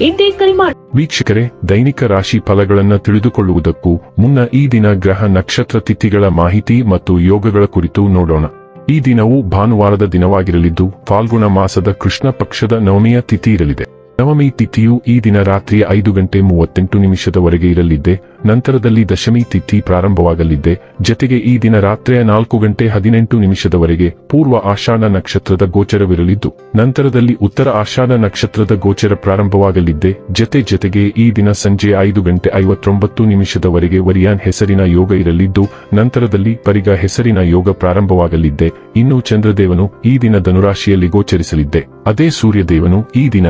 ಇಂದೇ ಕರೆ ಮಾಡಿ ವೀಕ್ಷಕರೇ, ದೈನಿಕ ರಾಶಿ ಫಲಗಳನ್ನು ತಿಳಿದುಕೊಳ್ಳುವುದಕ್ಕೂ ಮುನ್ನ ಈ ದಿನ ಗ್ರಹ ನಕ್ಷತ್ರ ತಿಥಿಗಳ ಮಾಹಿತಿ ಮತ್ತು ಯೋಗಗಳ ಕುರಿತು ನೋಡೋಣ. ಈ ದಿನವು ಭಾನುವಾರದ ದಿನವಾಗಿರಲಿದ್ದು, ಫಾಲ್ಗುಣ ಮಾಸದ ಕೃಷ್ಣ ಪಕ್ಷದ ನವಮಿಯ ತಿಥಿ ಇರಲಿದೆ. ನವಮಿ ತಿಥಿಯು ಈ ದಿನ ರಾತ್ರಿ ಐದು ಗಂಟೆ ಮೂವತ್ತೆಂಟು ನಿಮಿಷದವರೆಗೆ ಇರಲಿದ್ದೆ, ನಂತರದಲ್ಲಿ ದಶಮಿ ತಿಥಿ ಪ್ರಾರಂಭವಾಗಲಿದ್ದೆ, ಜತೆಗೆ ಈ ದಿನ ರಾತ್ರಿಯ ನಾಲ್ಕು ಗಂಟೆ ಹದಿನೆಂಟು ನಿಮಿಷದವರೆಗೆ ಪೂರ್ವ ಆಷಾಢ ನಕ್ಷತ್ರದ ಗೋಚರವಿರಲಿದ್ದು, ನಂತರದಲ್ಲಿ ಉತ್ತರ ಆಷಾಢ ನಕ್ಷತ್ರದ ಗೋಚರ ಪ್ರಾರಂಭವಾಗಲಿದ್ದೆ, ಜತೆ ಜತೆಗೆ ಈ ದಿನ ಸಂಜೆ ಐದು ಗಂಟೆ ಐವತ್ತೊಂಬತ್ತು ನಿಮಿಷದವರೆಗೆ ವರಿಯಾನ್ ಹೆಸರಿನ ಯೋಗ ಇರಲಿದ್ದು, ನಂತರದಲ್ಲಿ ಪರಿಗ ಹೆಸರಿನ ಯೋಗ ಪ್ರಾರಂಭವಾಗಲಿದ್ದೆ, ಇನ್ನು ಚಂದ್ರದೇವನು ಈ ದಿನ ಧನುರಾಶಿಯಲ್ಲಿ ಗೋಚರಿಸಲಿದ್ದೆ, ಅದೇ ಸೂರ್ಯದೇವನು ಈ ದಿನ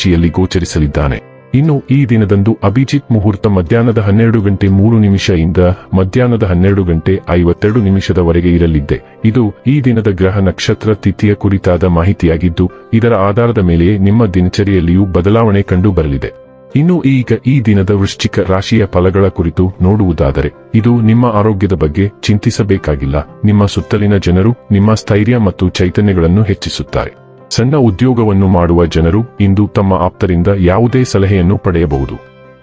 ಮೀನರಾಶಿಯಲ್ಲಿ ಗೋಚರಿಸಲಿದ್ದಾನೆ. ಇನ್ನು ಈ ದಿನದಂದು ಅಭಿಜಿತ್ ಮುಹೂರ್ತ ಮಧ್ಯಾಹ್ನದ ಹನ್ನೆರಡು ಗಂಟೆ ಮೂರು ನಿಮಿಷದಿಂದ ಮಧ್ಯಾಹ್ನದ ಹನ್ನೆರಡು ಗಂಟೆ ಐವತ್ತೆರಡು ನಿಮಿಷದವರೆಗೆ ಇರಲಿದ್ದೆ. ಇದು ಈ ದಿನದ ಗ್ರಹ ನಕ್ಷತ್ರ ತಿಥಿಯ ಕುರಿತಾದ ಮಾಹಿತಿಯಾಗಿದ್ದು, ಇದರ ಆಧಾರದ ಮೇಲೆ ನಿಮ್ಮ ದಿನಚರಿಯಲ್ಲಿಯೂ ಬದಲಾವಣೆ ಕಂಡು ಬರಲಿದೆ ಇನ್ನು ಈಗ ಈ ದಿನದ ವೃಶ್ಚಿಕ ರಾಶಿಯ ಫಲಗಳ ಕುರಿತು ನೋಡುವುದಾದರೆ, ಇದು ನಿಮ್ಮ ಆರೋಗ್ಯದ ಬಗ್ಗೆ ಚಿಂತಿಸಬೇಕಾಗಿಲ್ಲ. ನಿಮ್ಮ ಸುತ್ತಲಿನ ಜನರು ನಿಮ್ಮ ಸ್ಥೈರ್ಯ ಮತ್ತು ಚೈತನ್ಯಗಳನ್ನು ಹೆಚ್ಚಿಸುತ್ತಾರೆ. ಸಣ್ಣ ಉದ್ಯೋಗವನ್ನು ಮಾಡುವ ಜನರು ಇಂದು ತಮ್ಮ ಆಪ್ತರಿಂದ ಯಾವುದೇ ಸಲಹೆಯನ್ನು ಪಡೆಯಬಹುದು.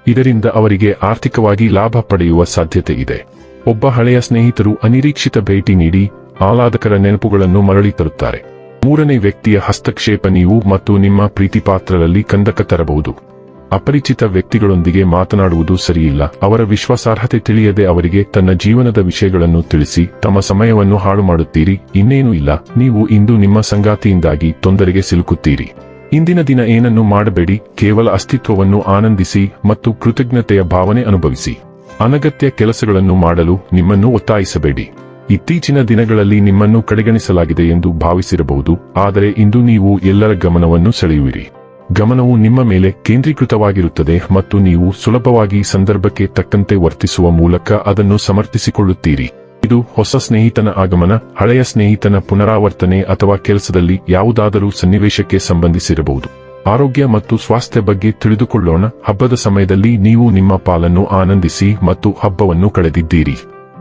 ಇದರಿಂದ ಅವರಿಗೆ ಆರ್ಥಿಕವಾಗಿ ಲಾಭ ಪಡೆಯುವ ಸಾಧ್ಯತೆ ಇದೆ. ಒಬ್ಬ ಹಳೆಯ ಸ್ನೇಹಿತರು ಅನಿರೀಕ್ಷಿತ ಭೇಟಿ ನೀಡಿ ಆಹ್ಲಾದಕರ ನೆನಪುಗಳನ್ನು ಮರಳಿ ತರುತ್ತಾರೆ. ಮೂರನೇ ವ್ಯಕ್ತಿಯ ಹಸ್ತಕ್ಷೇಪ ನೀವು ಮತ್ತು ನಿಮ್ಮ ಪ್ರೀತಿಪಾತ್ರರಲ್ಲಿ ಕಂದಕ ತರಬಹುದು. ಅಪರಿಚಿತ ವ್ಯಕ್ತಿಗಳೊಂದಿಗೆ ಮಾತನಾಡುವುದು ಸರಿಯಿಲ್ಲ. ಅವರ ವಿಶ್ವಾಸಾರ್ಹತೆ ತಿಳಿಯದೆ ಅವರಿಗೆ ತನ್ನ ಜೀವನದ ವಿಷಯಗಳನ್ನು ತಿಳಿಸಿ, ತಮ್ಮ ಸಮಯವನ್ನು ಹಾಳು ಮಾಡುತ್ತೀರಿ. ಇನ್ನೇನೂ ಇಲ್ಲ. ನೀವು ಇಂದು ನಿಮ್ಮ ಸಂಗಾತಿಯಿಂದಾಗಿ ತೊಂದರೆಗೆ ಸಿಲುಕುತ್ತೀರಿ. ಇಂದಿನ ದಿನ ಏನನ್ನು ಮಾಡಬೇಡಿ. ಕೇವಲ ಅಸ್ತಿತ್ವವನ್ನು ಆನಂದಿಸಿ ಮತ್ತು ಕೃತಜ್ಞತೆಯ ಭಾವನೆ ಅನುಭವಿಸಿ. ಅನಗತ್ಯ ಕೆಲಸಗಳನ್ನು ಮಾಡಲು ನಿಮ್ಮನ್ನು ಒತ್ತಾಯಿಸಬೇಡಿ. ಇತ್ತೀಚಿನ ದಿನಗಳಲ್ಲಿ ನಿಮ್ಮನ್ನು ಕಡೆಗಣಿಸಲಾಗಿದೆ ಎಂದು ಭಾವಿಸಿರಬಹುದು. ಆದರೆ ಇಂದು ನೀವು ಎಲ್ಲರ ಗಮನವನ್ನು ಸೆಳೆಯುವಿರಿ. ಗಮನವು ನಿಮ್ಮ ಮೇಲೆ ಕೇಂದ್ರೀಕೃತವಾಗಿರುತ್ತದೆ ಮತ್ತು ನೀವು ಸುಲಭವಾಗಿ ಸಂದರ್ಭಕ್ಕೆ ತಕ್ಕಂತೆ ವರ್ತಿಸುವ ಮೂಲಕ ಅದನ್ನು ಸಮರ್ಥಿಸಿಕೊಳ್ಳುತ್ತೀರಿ. ಇದು ಹೊಸ ಸ್ನೇಹಿತನ ಆಗಮನ, ಹಳೆಯ ಸ್ನೇಹಿತನ ಪುನರಾವರ್ತನೆ ಅಥವಾ ಕೆಲಸದಲ್ಲಿ ಯಾವುದಾದರೂ ಸನ್ನಿವೇಶಕ್ಕೆ ಸಂಬಂಧಿಸಿರಬಹುದು. ಆರೋಗ್ಯ ಮತ್ತು ಸ್ವಾಸ್ಥ್ಯ ಬಗ್ಗೆ ತಿಳಿದುಕೊಳ್ಳೋಣ, ಹಬ್ಬದ ಸಮಯದಲ್ಲಿ ನೀವು ನಿಮ್ಮ ಪಾಲನ್ನು ಆನಂದಿಸಿ ಮತ್ತು ಹಬ್ಬವನ್ನು ಕಳೆದಿದ್ದೀರಿ.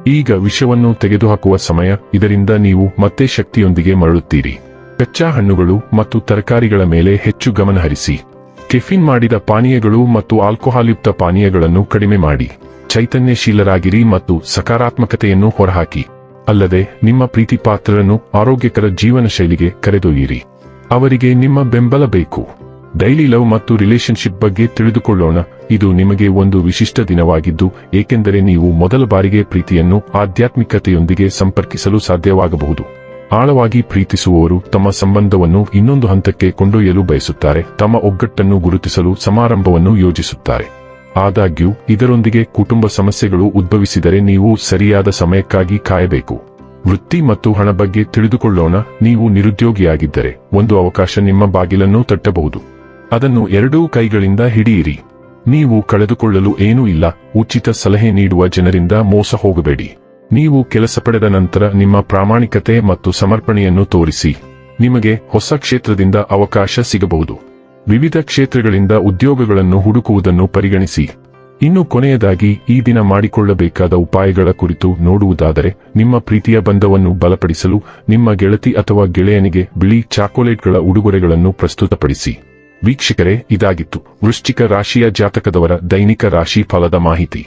ಈಗ ವಿಷವನ್ನು ತೆಗೆದುಹಾಕುವ ಸಮಯ, ಇದರಿಂದ ನೀವು ಮತ್ತೆ ಶಕ್ತಿಯೊಂದಿಗೆ ಮರಳುತ್ತೀರಿ. ಕಚ್ಚಾ ಹಣ್ಣುಗಳು ಮತ್ತು ತರಕಾರಿಗಳ ಮೇಲೆ ಹೆಚ್ಚು ಗಮನಹರಿಸಿ ಕೆಫಿನ್ ಮಾಡಿದ ಪಾನೀಯಗಳು ಮತ್ತು ಆಲ್ಕೋಹಾಲ್ಯುಕ್ತ ಪಾನೀಯಗಳನ್ನು ಕಡಿಮೆ ಮಾಡಿ. ಚೈತನ್ಯಶೀಲರಾಗಿರಿ ಮತ್ತು ಸಕಾರಾತ್ಮಕತೆಯನ್ನು ಹೊರಹಾಕಿ. ಅಲ್ಲದೆ, ನಿಮ್ಮ ಪ್ರೀತಿಪಾತ್ರರನ್ನು ಆರೋಗ್ಯಕರ ಜೀವನ ಶೈಲಿಗೆ ಕರೆದೊಯ್ಯಿರಿ. ಅವರಿಗೆ ನಿಮ್ಮ ಬೆಂಬಲ ಬೇಕು. ಡೈಲಿ ಲವ್ ಮತ್ತು ರಿಲೇಶನ್ಶಿಪ್ ಬಗ್ಗೆ ತಿಳಿದುಕೊಳ್ಳೋಣ. ಇದು ನಿಮಗೆ ಒಂದು ವಿಶಿಷ್ಟ ದಿನವಾಗಿದ್ದು, ಏಕೆಂದರೆ ನೀವು ಮೊದಲ ಬಾರಿಗೆ ಪ್ರೀತಿಯನ್ನು ಆಧ್ಯಾತ್ಮಿಕತೆಯೊಂದಿಗೆ ಸಂಪರ್ಕಿಸಲು ಸಾಧ್ಯವಾಗಬಹುದು. ಆಳವಾಗಿ ಪ್ರೀತಿಸುವವರು ತಮ್ಮ ಸಂಬಂಧವನ್ನು ಇನ್ನೊಂದು ಹಂತಕ್ಕೆ ಕೊಂಡೊಯ್ಯಲು ಬಯಸುತ್ತಾರೆ. ತಮ್ಮ ಒಗ್ಗಟ್ಟನ್ನು ಗುರುತಿಸಲು ಸಮಾರಂಭವನ್ನು ಯೋಜಿಸುತ್ತಾರೆ. ಆದಾಗ್ಯೂ, ಇದರೊಂದಿಗೆ ಕುಟುಂಬ ಸಮಸ್ಯೆಗಳು ಉದ್ಭವಿಸಿದರೆ ನೀವು ಸರಿಯಾದ ಸಮಯಕ್ಕಾಗಿ ಕಾಯಬೇಕು. ವೃತ್ತಿ ಮತ್ತು ಹಣ ಬಗ್ಗೆ ತಿಳಿದುಕೊಳ್ಳೋಣ. ನೀವು ನಿರುದ್ಯೋಗಿಯಾಗಿದ್ದರೆ ಒಂದು ಅವಕಾಶ ನಿಮ್ಮ ಬಾಗಿಲನ್ನು ತಟ್ಟಬಹುದು. ಅದನ್ನು ಎರಡೂ ಕೈಗಳಿಂದ ಹಿಡಿಯಿರಿ. ನೀವು ಕಳೆದುಕೊಳ್ಳಲು ಏನೂ ಇಲ್ಲ. ಉಚಿತ ಸಲಹೆ ನೀಡುವ ಜನರಿಂದ ಮೋಸ ಹೋಗಬೇಡಿ. ನೀವು ಕೆಲಸ ಪಡೆದ ನಂತರ ನಿಮ್ಮ ಪ್ರಾಮಾಣಿಕತೆ ಮತ್ತು ಸಮರ್ಪಣೆಯನ್ನು ತೋರಿಸಿ. ನಿಮಗೆ ಹೊಸ ಕ್ಷೇತ್ರದಿಂದ ಅವಕಾಶ ಸಿಗಬಹುದು. ವಿವಿಧ ಕ್ಷೇತ್ರಗಳಿಂದ ಉದ್ಯೋಗಗಳನ್ನು ಹುಡುಕುವುದನ್ನು ಪರಿಗಣಿಸಿ. ಇನ್ನು ಕೊನೆಯದಾಗಿ, ಈ ದಿನ ಮಾಡಿಕೊಳ್ಳಬೇಕಾದ ಉಪಾಯಗಳ ಕುರಿತು ನೋಡುವುದಾದರೆ, ನಿಮ್ಮ ಪ್ರೀತಿಯ ಬಂಧವನ್ನು ಬಲಪಡಿಸಲು ನಿಮ್ಮ ಗೆಳತಿ ಅಥವಾ ಗೆಳೆಯನಿಗೆ ಬಿಳಿ ಚಾಕೊಲೇಟ್ಗಳ ಉಡುಗೊರೆಗಳನ್ನು ಪ್ರಸ್ತುತಪಡಿಸಿ. ವೀಕ್ಷಕರೇ, ಇದಾಗಿತ್ತು ವೃಶ್ಚಿಕ ರಾಶಿಯ ಜಾತಕದವರ ದೈನಿಕ ರಾಶಿ ಫಲದ ಮಾಹಿತಿ.